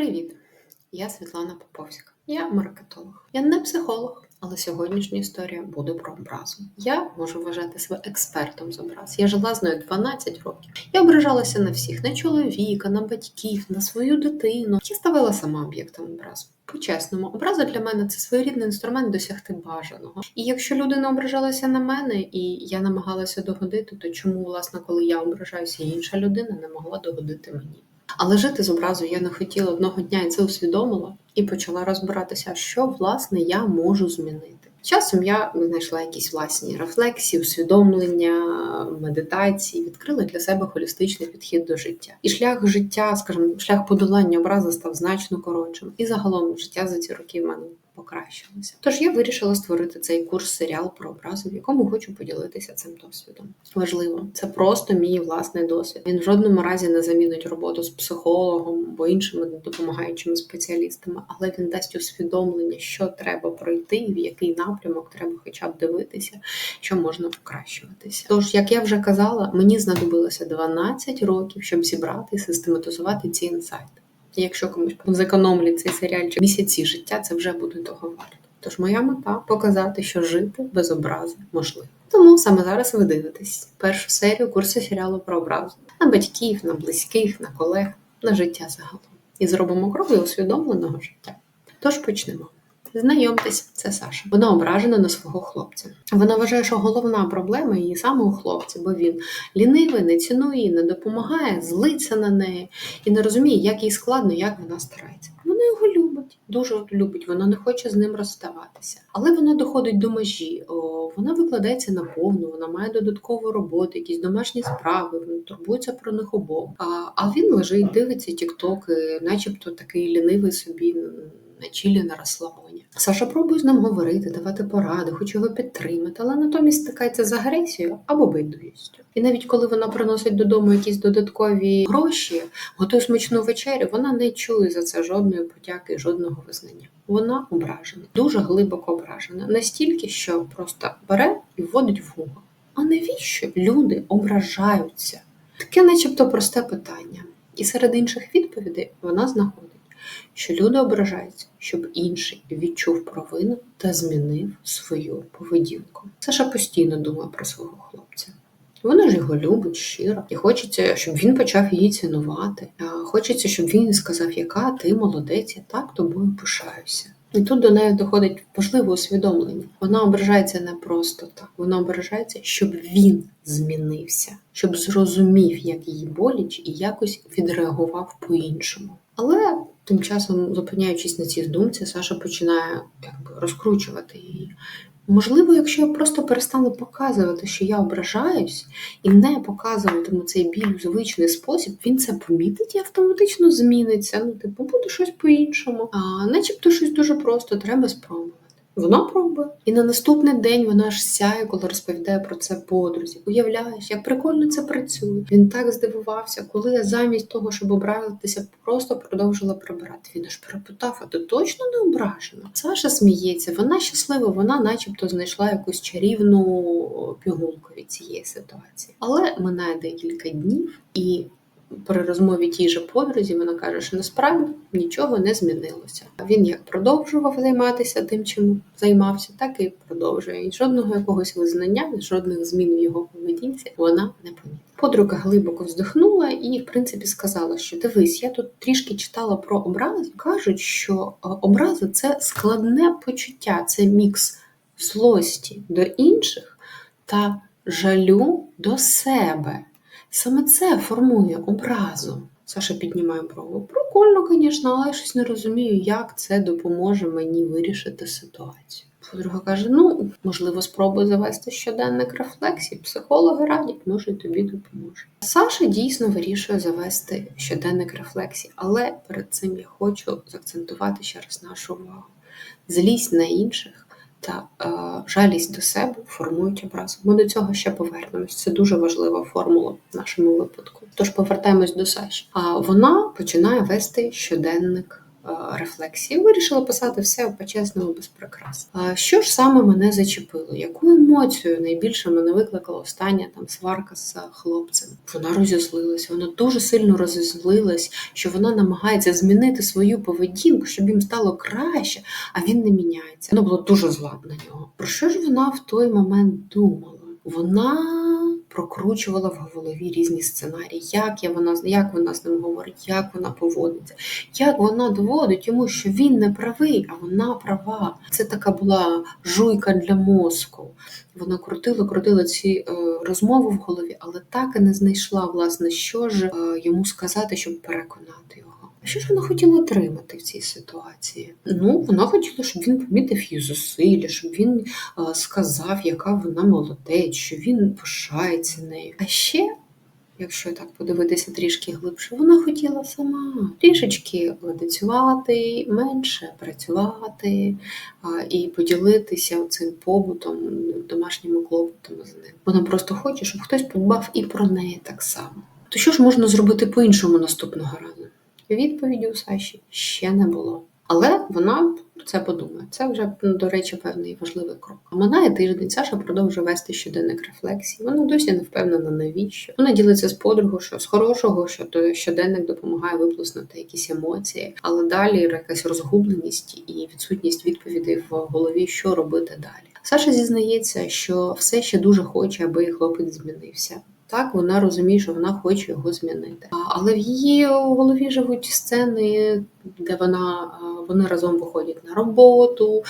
Привіт! Я Світлана Поповська. Я маркетолог. Я не психолог, але сьогоднішня історія буде про образу. Я можу вважати себе експертом з образ. Я жила з нею 12 років. Я ображалася на всіх: на чоловіка, на батьків, на свою дитину. Я ставала сама об'єктом образу. По-чесному, образа для мене це своєрідний інструмент досягти бажаного. І якщо людина ображалася на мене, і я намагалася догодити, то чому, власне, коли я ображаюся, інша людина не могла догодити мені? Але жити з образою я не хотіла одного дня і це усвідомила і почала розбиратися, що власне я можу змінити. Часом я знайшла якісь власні рефлексії, усвідомлення, медитації, відкрила для себе холістичний підхід до життя. І шлях життя, скажімо, шлях подолання образи став значно коротшим. І загалом життя за ці роки в мене покращилося. Тож я вирішила створити цей курс серіал про образу, в якому хочу поділитися цим досвідом. Важливо, це просто мій власний досвід. Він в жодному разі не замінить роботу з психологом або іншими допомагаючими спеціалістами, але він дасть усвідомлення, що треба пройти, і в який напрямок треба, хоча б дивитися, що можна покращуватися. Тож, як я вже казала, мені знадобилося 12 років, щоб зібрати і систематизувати ці інсайти. Якщо комусь зекономлять цей серіальчик місяці життя, це вже буде того варто. Тож моя мета показати, що жити без образи можливо. Тому саме зараз ви дивитесь першу серію курсу серіалу про образу на батьків, на близьких, на колег, на життя загалом. І зробимо крок до усвідомленого життя. Тож почнемо. Знайомтесь, це Саша. Вона ображена на свого хлопця. Вона вважає, що головна проблема її саме у хлопці, бо він лінивий, не цінує, не допомагає, злиться на неї і не розуміє, як їй складно, як вона старається. Вона його любить, дуже любить, вона не хоче з ним розставатися. Але вона доходить до межі, вона викладається на повну, вона має додаткову роботу, якісь домашні справи, вона турбується про них обох. А, а він лежить, дивиться тіктоки, начебто такий лінивий собі на чілі на розслабоні. Саша пробує з ним говорити, давати поради, хоче його підтримати, але натомість стикається з агресією або байдужістю. І навіть коли вона приносить додому якісь додаткові гроші, готує смачну вечерю, вона не чує за це жодної подяки, жодного визнання. Вона ображена, дуже глибоко ображена, настільки, що просто бере і вводить в гугл. А навіщо люди ображаються? Таке, начебто, просте питання. І серед інших відповідей вона знаходить що люди ображаються, щоб інший відчув провину та змінив свою поведінку. Саша постійно думає про свого хлопця. Вона ж його любить щиро, і хочеться, щоб він почав її цінувати. Хочеться, щоб він сказав, яка ти молодець, я так тобою пишаюся. І тут до неї доходить важливе усвідомлення. Вона ображається не просто так. Вона ображається, щоб він змінився, щоб зрозумів, як її боліч, і якось відреагував по-іншому. Але тим часом, зупиняючись на цій думці, Саша починає якби, розкручувати її. Можливо, якщо я просто перестану показувати, що я ображаюсь, і не показуватиму цей біль у звичний спосіб, він це помітить і автоматично зміниться. Ну, типу, буде щось по-іншому. А начебто щось дуже просто, треба спробувати. Вона пробує. І на наступний день вона аж сяє, коли розповідає про це подрузі. Уявляєш, як прикольно це працює. Він так здивувався, коли я замість того, щоб образитися, просто продовжила прибирати. Він аж перепитав, а ти точно не ображена? Саша сміється, вона щаслива, вона начебто знайшла якусь чарівну пігулку від цієї ситуації. Але минає декілька днів і при розмові тій же подрузі вона каже, що насправді нічого не змінилося. Він як продовжував займатися тим, чим займався, так і продовжує. І жодного якогось визнання, жодних змін в його поведінці вона не помітила. Подруга глибоко вздихнула і, в принципі, сказала, що дивись, я тут трішки читала про образи. Кажуть, що е, образи це складне почуття, це мікс злості до інших та жалю до себе. Саме це формує образу. Саша піднімає брову. Прикольно, звісно, але я щось не розумію, як це допоможе мені вирішити ситуацію. Подруга каже: ну, можливо, спробуй завести щоденник рефлексій. Психологи радять, може, тобі допоможе. Саша дійсно вирішує завести щоденник рефлексій, але перед цим я хочу заакцентувати ще раз нашу увагу. Злість на інших та е, жалість до себе формують образу. Ми до цього ще повернемось. Це дуже важлива формула в нашому випадку. Тож повертаємось до Саші. А вона починає вести щоденник рефлексії. Вирішила писати все по-чесному, без прикрас. А що ж саме мене зачепило? Яку емоцію найбільше мене викликала остання там сварка з хлопцем? Вона розізлилась, вона дуже сильно розізлилась, що вона намагається змінити свою поведінку, щоб їм стало краще, а він не міняється. Вона була дуже зла на нього. Про що ж вона в той момент думала? Вона прокручувала в голові різні сценарії, як я вона як вона з ним говорить, як вона поводиться, як вона доводить йому, що він не правий, а вона права. Це така була жуйка для мозку. Вона крутила, крутила ці е, розмови в голові, але так і не знайшла власне, що ж е, йому сказати, щоб переконати його. Що ж вона хотіла отримати в цій ситуації? Ну, вона хотіла, щоб він помітив її зусилля, щоб він сказав, яка вона молодець, що він пишається нею. А ще, якщо так подивитися трішки глибше, вона хотіла сама трішечки ладицювати, менше працювати а, і поділитися цим побутом, домашніми клопотами з ним. Вона просто хоче, щоб хтось подбав і про неї так само. То що ж можна зробити по-іншому наступного разу? Відповіді у Саші ще не було. Але вона про це подумає. Це вже, до речі, певний важливий крок. А минає тиждень, Саша продовжує вести щоденник рефлексії. Вона досі не впевнена, навіщо. Вона ділиться з подругою, що з хорошого, що той щоденник допомагає виплеснути якісь емоції, але далі якась розгубленість і відсутність відповідей в голові, що робити далі. Саша зізнається, що все ще дуже хоче, аби хлопець змінився. Так, вона розуміє, що вона хоче його змінити. Але в її голові живуть сцени, де вона вони разом виходять на роботу,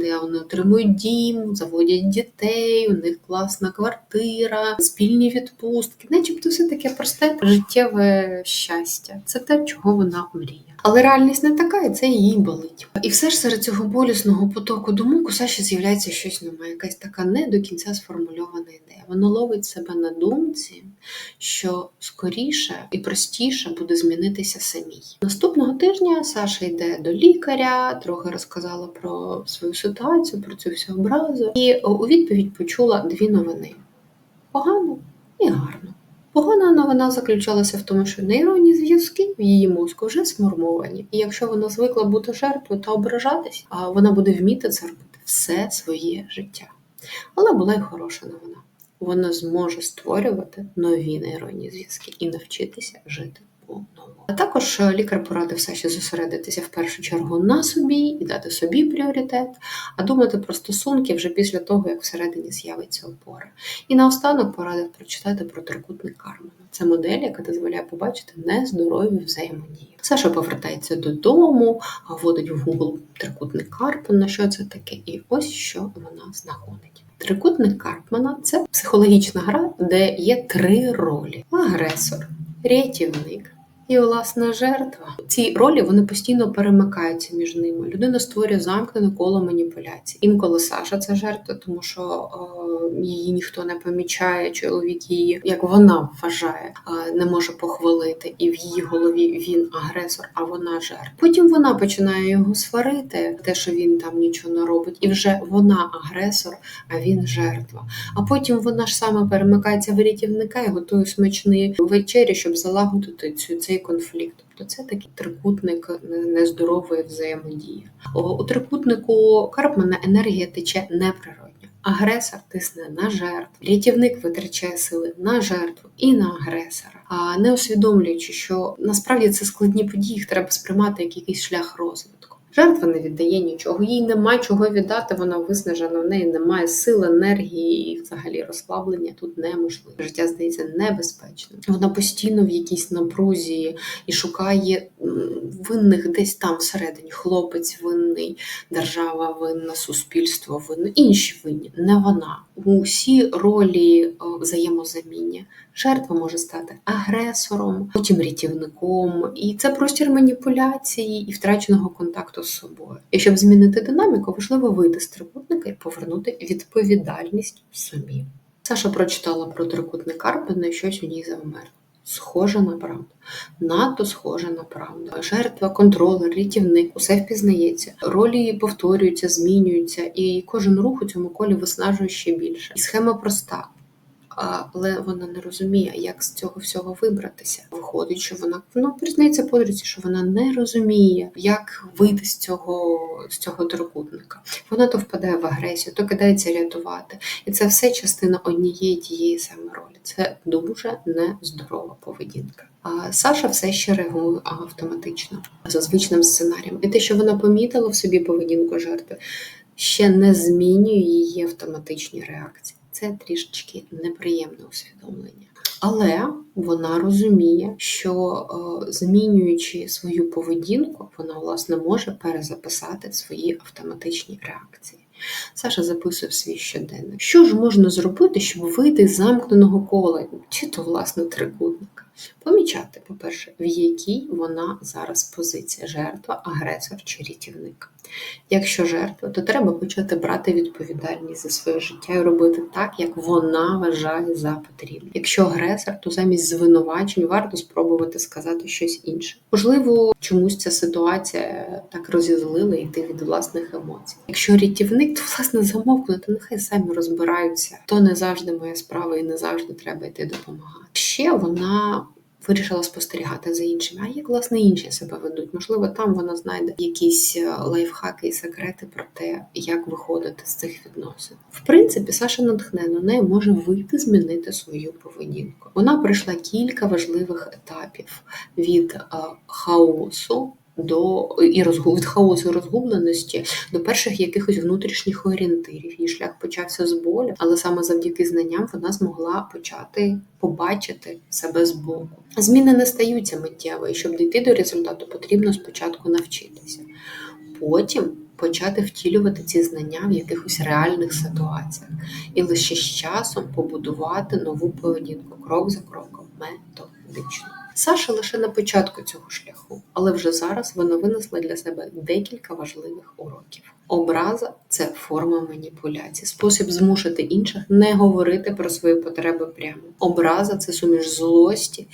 де вони отримують дім, заводять дітей, у них класна квартира, спільні відпустки, начебто все таке просте життєве щастя. Це те, чого вона мріє. Але реальність не така, і це їй болить. І все ж серед цього болісного потоку думок у Саші з'являється щось немає, якась така не до кінця сформульована ідея. Вона ловить себе на думці, що скоріше і простіше буде змінитися самій. Наступного тижня Саша йде до лікаря, трохи розказала про свою ситуацію, про цю всю образу, і у відповідь почула дві новини: погано і гарно. Погана новина заключалася в тому, що нейронні зв'язки в її мозку вже сформовані, і якщо вона звикла бути жертвою та ображатись, вона буде вміти це робити все своє життя. Але була й хороша новина. Вона зможе створювати нові нейронні зв'язки і навчитися жити по-новому. А також е, лікар порадив все ще зосередитися в першу чергу на собі і дати собі пріоритет, а думати про стосунки вже після того, як всередині з'явиться опора. І наостанок порадив прочитати про трикутник Кармана. Це модель, яка дозволяє побачити нездорові взаємодії. Саша повертається додому, вводить в Google трикутник Карпмана, що це таке, і ось що вона знаходить. Трикутник Карпмана це психологічна гра, де є три ролі: агресор, рятівник і власна жертва. Ці ролі вони постійно перемикаються між ними. Людина створює замкнене коло маніпуляцій. Інколи Саша це жертва, тому що е, її ніхто не помічає. Чоловік її, як вона вважає, е, не може похвалити, і в її голові він агресор, а вона жертва. Потім вона починає його сварити, те, що він там нічого не робить, і вже вона агресор, а він жертва. А потім вона ж саме перемикається в рятівника і готує смачні вечері, щоб залагодити цю цей конфлікт. Тобто це такий трикутник нездорової взаємодії. У трикутнику Карпмана енергія тече неприродньо. Агресор тисне на жертву, рятівник витрачає сили на жертву і на агресора, а не усвідомлюючи, що насправді це складні події, їх треба сприймати як якийсь шлях розвитку. Жертва не віддає нічого, їй нема чого віддати, вона виснажена, в неї немає сил, енергії і взагалі розслаблення тут неможливо. Життя здається небезпечним. Вона постійно в якійсь напрузі і шукає винних десь там всередині. Хлопець винний, держава винна, суспільство винне, інші винні, не вона. Усі ролі взаємозаміння. Жертва може стати агресором, потім рятівником, і це простір маніпуляції і втраченого контакту з собою. І щоб змінити динаміку, важливо вийти з трикутника і повернути відповідальність собі. Саша прочитала про трикутник Карпена і щось у ній завмерло. Схоже на правду, надто схоже на правду. Жертва, контролер, рятівник, усе впізнається. Ролі повторюються, змінюються, і кожен рух у цьому колі виснажує ще більше. І схема проста але вона не розуміє, як з цього всього вибратися. Виходить, що вона ну, признається подрузі, що вона не розуміє, як вийти з цього з цього трикутника. Вона то впадає в агресію, то кидається рятувати. І це все частина однієї тієї самої ролі. Це дуже нездорова поведінка. А Саша все ще реагує автоматично за звичним сценарієм. І те, що вона помітила в собі поведінку жертви, ще не змінює її автоматичні реакції. Це трішечки неприємне усвідомлення. Але вона розуміє, що е, змінюючи свою поведінку, вона власне може перезаписати свої автоматичні реакції. Саша записує свій щоденник. Що ж можна зробити, щоб вийти з замкненого кола, чи то власне трикутника? Помічати, по-перше, в якій вона зараз позиція жертва, агресор чи рятівник. Якщо жертва, то треба почати брати відповідальність за своє життя і робити так, як вона вважає за потрібне. Якщо агресор, то замість звинувачень варто спробувати сказати щось інше. Можливо, чомусь ця ситуація так розізлила йти від власних емоцій. Якщо рятівник, то власне замовкнути, нехай самі розбираються. То не завжди моя справа і не завжди треба йти допомагати. Ще вона вирішила спостерігати за іншими. А як власне інші себе ведуть? Можливо, там вона знайде якісь е, лайфхаки і секрети про те, як виходити з цих відносин. В принципі, Саша натхнено нею може вийти, змінити свою поведінку. Вона пройшла кілька важливих етапів від е, хаосу до і розгуб від хаосу і розгубленості до перших якихось внутрішніх орієнтирів. Її шлях почався з болю, але саме завдяки знанням вона змогла почати побачити себе збоку. Зміни не стаються миттєво, і щоб дійти до результату, потрібно спочатку навчитися. Потім почати втілювати ці знання в якихось реальних ситуаціях і лише з часом побудувати нову поведінку крок за кроком, методично. Саша лише на початку цього шляху, але вже зараз вона винесла для себе декілька важливих уроків. Образа це форма маніпуляції, спосіб змусити інших не говорити про свої потреби прямо. Образа це суміш злості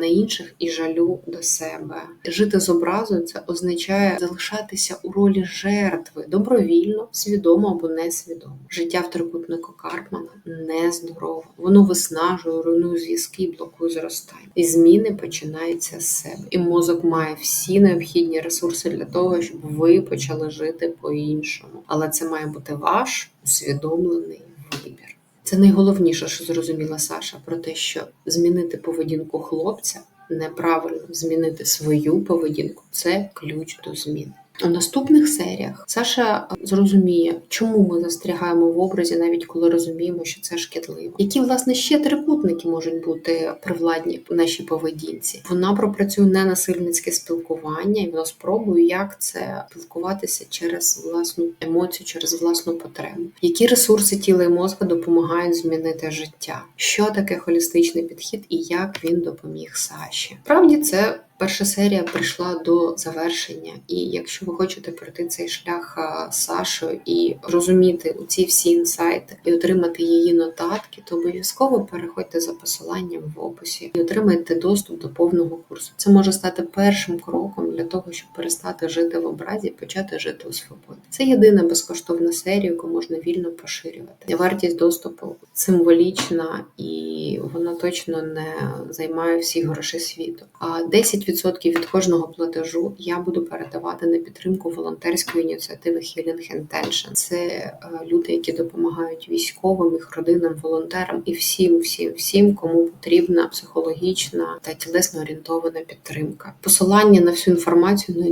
на інших і жалю до себе. Жити з образою це означає залишатися у ролі жертви добровільно, свідомо або несвідомо. Життя в трикутнику Карпмана нездорово. Воно виснажує, руйнує зв'язки, блокує зростання. І зміни починаються з себе. І мозок має всі необхідні ресурси для того, щоб ви почали жити по-іншому іншому. Але це має бути ваш усвідомлений вибір. Це найголовніше, що зрозуміла Саша, про те, що змінити поведінку хлопця неправильно змінити свою поведінку це ключ до змін. У наступних серіях Саша зрозуміє, чому ми застрягаємо в образі, навіть коли розуміємо, що це шкідливо. Які власне ще трикутники можуть бути привладні в нашій поведінці? Вона пропрацює ненасильницьке спілкування, і вона спробує, як це спілкуватися через власну емоцію, через власну потребу. Які ресурси тіла і мозку допомагають змінити життя? Що таке холістичний підхід і як він допоміг Саші? Правді це. Перша серія прийшла до завершення, і якщо ви хочете пройти цей шлях Сашою і розуміти ці всі інсайти і отримати її нотатки, то обов'язково переходьте за посиланням в описі і отримайте доступ до повного курсу. Це може стати першим кроком для того, щоб перестати жити в образі почати жити у свободі. Це єдина безкоштовна серія, яку можна вільно поширювати. Вартість доступу символічна і вона точно не займає всі гроші світу. А 10 10% від кожного платежу я буду передавати на підтримку волонтерської ініціативи Healing Intention. Це е, люди, які допомагають військовим, їх родинам, волонтерам і всім, всім, всім, кому потрібна психологічна та тілесно орієнтована підтримка. Посилання на всю інформацію на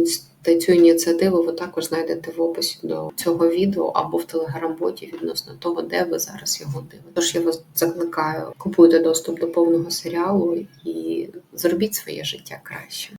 та цю ініціативу ви також знайдете в описі до цього відео або в телеграм-боті відносно того, де ви зараз його дивите. Тож я вас закликаю, купуйте доступ до повного серіалу і зробіть своє життя краще.